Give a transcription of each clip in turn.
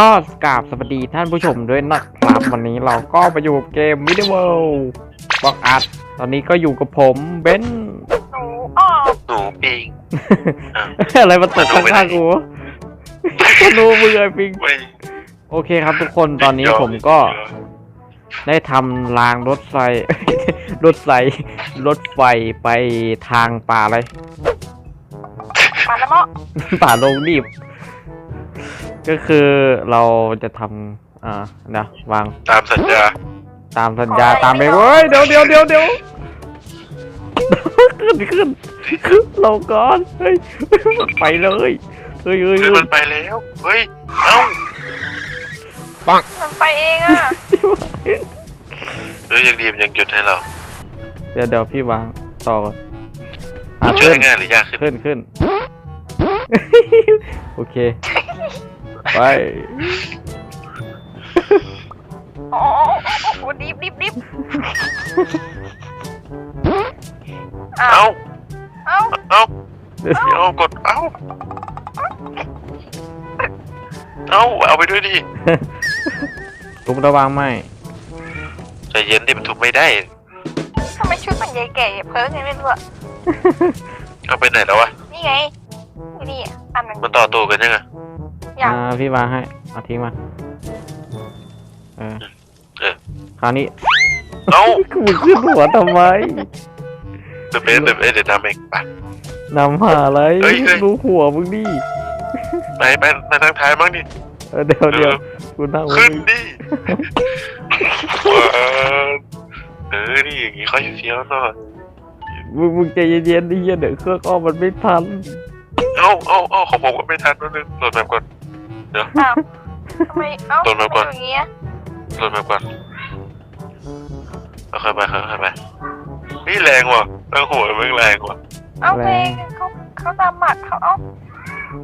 ก็กราบสวัสดีท่านผู้ชมด้วยนะครับวันนี้เราก็ไปอยู่เกม m i d w o r l d บอกอัด ตอนนี้ก็อยู่กับผมเบนหนูอ้อหนูปิงอะไรมาตกข้างๆกูก็รู้มือไอ้ปิงไม่โอเคครับทุกคนตอนนี้ผมก็ได้ทำรางรถไฟ รถไฟ รถไฟไปทางป่าอะไรมาแล้วเมาะป่าลงดิบ ก็คือเราจะทำอ่านะวางตามสัญญาตามสัญญาตามไปเว้ยเดี๋ยวเดี๋ยวเดี๋ยวเดี๋ยวขึ้นขึ้นขึ้นลงก่อนเฮ้ยไปเลยเฮ้ยเฮ้ยคือเฮ้มัยนไปแล้วเฮ้ยเอ้ามันไปเองอะเฮ้ยยังดีมันยังหยุดให้เราเดี๋ยวเดี๋ยวพี่วางต่อก่อนอะช่วยขึ้นได้ง่ายหรือยากขึ้นขึ้นขึ้น โอเค ไปโอ้โหดิบดิบดิบอ้าเอ้าวเอ้า เอ้า เดี๋ยวกด เอ้า เอ้า เอาไปด้วยดิทุบระวังไหมใจเย็นดิมันทุบไม่ได้ ทำไมชุดมันใหญ่แก่เพ้อไงไม่รู้อะเอาไปไหนแล้ววะ นี่ไง นี่นี่อันนั้นมันต่อตัวกันยังไง อยาก อ่าพี่วางให้เอาทิ้งมาเออเออ คราวนี้เอ้ามึงขึ้นหัวทำไมเดี๋ยวเบสเดี๋ยวเบสเดี๋ยวทำเองไป นำหาอะไรเฮ้ยเฮ้ย ดูหัวมึงดิไปไปไปทางท้ายบ้างดิเออเดี๋ยวเดี๋ยวกูนั่งไว้ขึ้นดิดิเออนี่อย่างงี้เขาเฟี้ยวหน่อยมึงมึงใจเย็นๆดิเหี้ยเดี๋ยวเครื่องอ้อมมันไม่ทัน เอ้าเอ้าเอ้าของผมก็ไม่ทันนิดนึงโหลดแบบก่อน อ้าวทำไม เอ้าโดนมาก่อนทำไอย่างเงี้ยโหลดแบบก่อนค่อยๆไปค่อยๆไปนี่แรงว่ะแรงหัวมันแรงว่ะเอ้าเพลงเขาเขาตามหมัดเขาเอ้า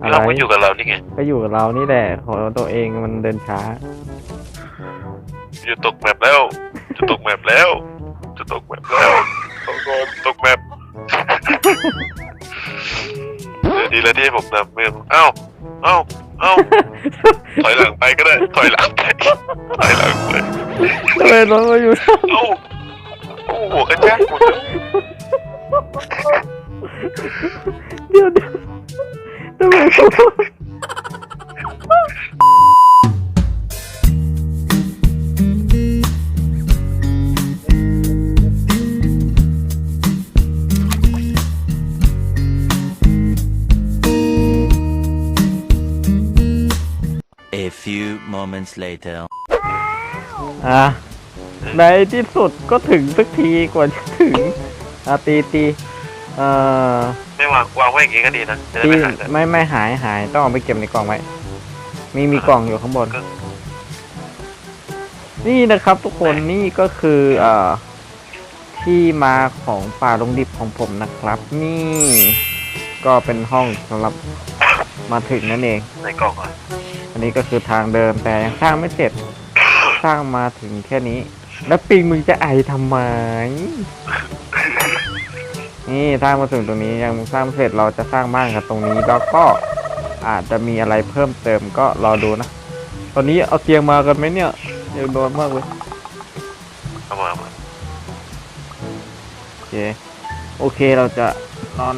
อะไรเราไม่อยู่กับเรานี่ไงก็อยู่กับเรานี่แหละของตัวเองมันเดินช้า อยู่ตกแมปแล้ว จะตกแมปแล้ว จะตกแมปแล้วตกก่อนตกแมปเดี๋ยวดีแล้วที่ผมนำเมืองเอ้าเอ้า เอ้าถอยหลังไปก็ได้ ถอยหลังไปถอยหลังไปทำไมรถมาอยู่เอ้าโอ้โหหัวกระแทกหมดเลยเดี๋ยวเดี๋ยวทำไมกู A few moments later. อะในที่สุดก็ถึงสักทีกว่าจะถึงอะตีตีเอ่อไม่วางวางไว้อย่างงี้ก็ดีนะจะได้ตีไม่หายกันไม่ไม่หายหายต้องเอาไปเก็บในกล่องไว้ มีมีกล่องอยู่ข้างบนก็นี่นะครับทุกคนนี่ก็คือเอ่อที่มาของป่าลงดิบของผมนะครับ นี่ ก็เป็นห้องสำหรับ มาถึงนั่นเอง ในกล่องอะอันนี้ก็คือทางเดิมแต่ยังสร้างไม่เสร็จ สร้างมาถึงแค่นี้ แล้วปิงมึงจะไอทำไม นี่สร้างมาถึงตรงนี้ยังสร้างไม่เสร็จเราจะสร้างบ้านกันตรงนี้แล้วก็อาจจะมีอะไรเพิ่มเติมก็รอดูนะ ตอนนี้เอาเตียงมากันไหมเนี่ยเดี๋ยวนอนมากเลย เอามาเอามาโอเค โอเคเราจะนอน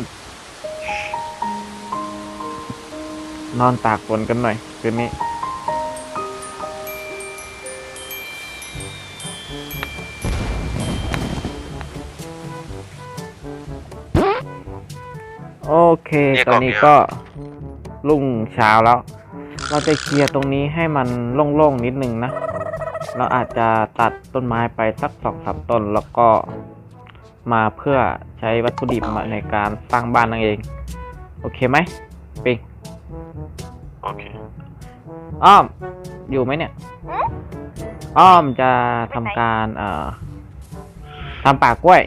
นอนตากฝนกันหน่อยคืนนี้ โอเค ตอนนี้ก็รุ่งเช้าแล้ว เราจะเคลียร์ตรงนี้ให้มันโล่งๆนิดนึงนะ เราอาจจะตัดต้นไม้ไปสักสองสามต้นแล้วก็มาเพื่อใช้วัตถุดิบมาในการสร้างบ้านนั่นเอง โอเคไหมปิง โอเค อ้อม อยู่ไหมเนี่ยอ้อมจะทำการเอ่อทำป่ากล้วย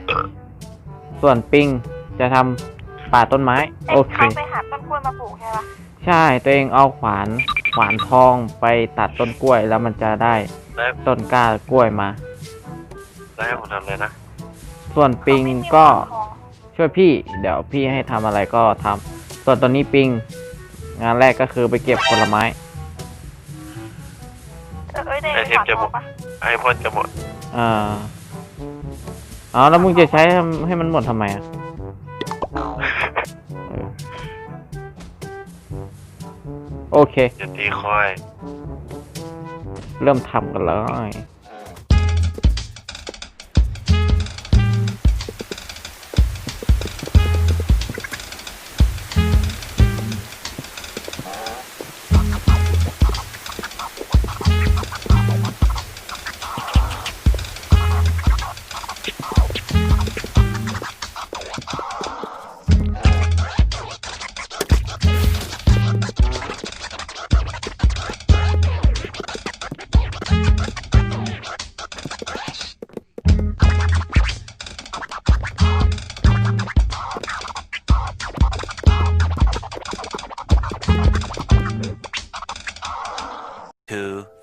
ส่วนปิงจะทำป่าต้นไม้ไอ้โอเค เขาไปหาต้นกล้วยมาปลูกใช่ปะใช่ตัวเองเอาขวานขวานทองไปตัดต้นกล้วยแล้วมันจะได้ได้ต้นกล้ากล้วยมา ได้ให้ผมทำเลยนะส่วนปิงเขาไม่มีก็หมอนทองช่วยพี่ เดี๋ยวพี่ให้ทำอะไรก็ทำส่วนตอนนี้ปิง งานแรกก็คือไปเก็บผลไม้ เอ้ยเด็กไอเทมจะหมดปะไอพ่นจะหมดอ่าอ๋อแล้วมึงจะใช้ให้ให้มันหมดทำไมอะเออโอเคอย่าตีคอย เริ่มทำกันเลย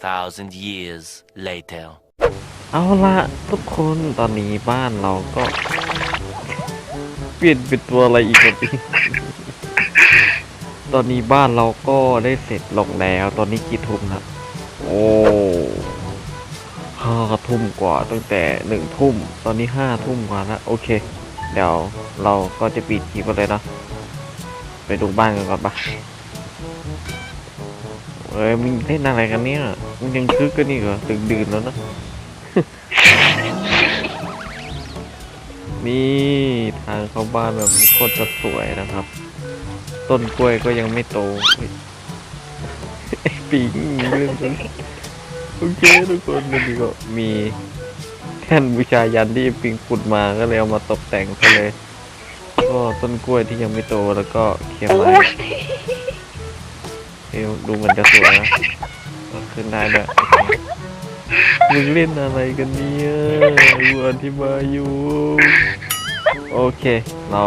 2,000 years later. เอาละทุกคนตอนนี้บ้านเราก็ เปลี่ยนเป็นตัวอะไรอีกแล้วพี่ตอนนี้บ้านเราก็ได้เสร็จลงแล้ว ตอนนี้กี่ทุ่มครับโอ้ห้าทุ่มกว่าตั้งแต่หนึ่งทุ่ม ตอนนี้ห้าทุ่มกว่าแล้วโอเค เดี๋ยวเราก็จะปิดคลิปกันเลยนะไปดูบ้านกันก่อนปะ เอ้ยมึงเล่นอะไรกันเนี่ยมึงยังคึกกันนี่เหรอตึกดื่นแล้วนะ นี่ทางเข้าบ้านแบบโคตรจะสวยนะครับ ต้นกล้วยก็ยังไม่โตไอปิงเรื่องนั้นโอเคทุกคนวันก็มีแท่นบูชายันที่ปิงขุดมาก็เลยเอามาตกแต่งซะเลย ก็ต้นกล้วยที่ยังไม่โตแล้วก็เขียนไม้ เอ้ยดูเหมันจะสวยนะขึ้นได้ด้วยโอเคมึงเล่นอะไรกันเนี่ยกูอธิบายอยู่ โอเค เรา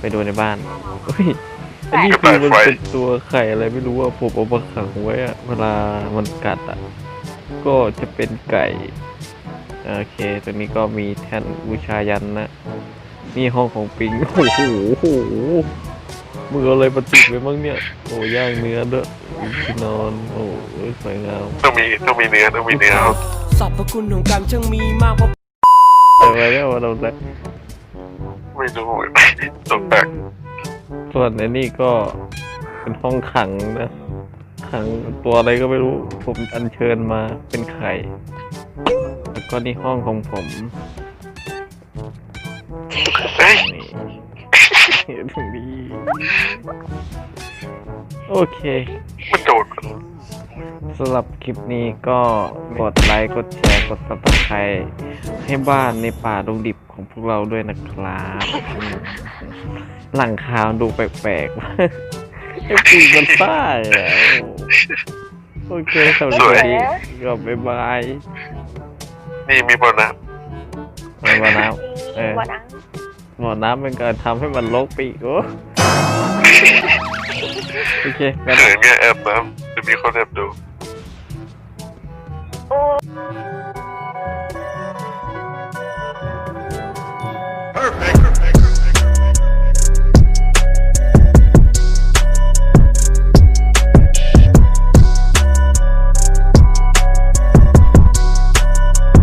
ไปดูในบ้านเฮ้ยอันนี้คือมันเป็นตัวไข่อะไรไม่รู้ว่าผมเอามาขังไว้อะเวลามันกัดอะก็จะเป็นไก่ โอเค ตัวนี้ก็มีแท่นบูชายันนะ นี่ห้องของปิง โอ้โห โอ้โหมืออะไรมาติดไว้บ้างเนี่ย โอ้ย่างเนื้อด้วยที่นอน โอ้ยสวยงามต้องมีต้องมีเนื้อต้องมีเนื้อครับสรรพคุณของกรรมช่างมีมากเพราะแต่ไว้แล้วว่าเราได้ไม่รู้ตกแปลกส่วนในนี่ก็เป็นห้องขังนะ ขังตัวอะไรก็ไม่รู้ ผมอัญเชิญมาเป็นไข่ แล้วก็นี่ห้องของผม นี่ตรงนี้โอเค มันโดดมันสำหรับคลิปนี้ก็กดไลค์กดแชร์กด subscribe ให้บ้านในป่าดงดิบของพวกเราด้วยนะครับอืมหลังคาวดูแปลกๆไอ้ปีกมันป้ายอะโอเคสวัสดีก็บ๊ายบายนี่มีบนนะมามาน้เออวันนั้นำ หมอน้ำเป็นการทำให้มันลกไปอีกโอ้โอเคงั้น เขินเนี่ยแอบนะจะมีคนแอบดู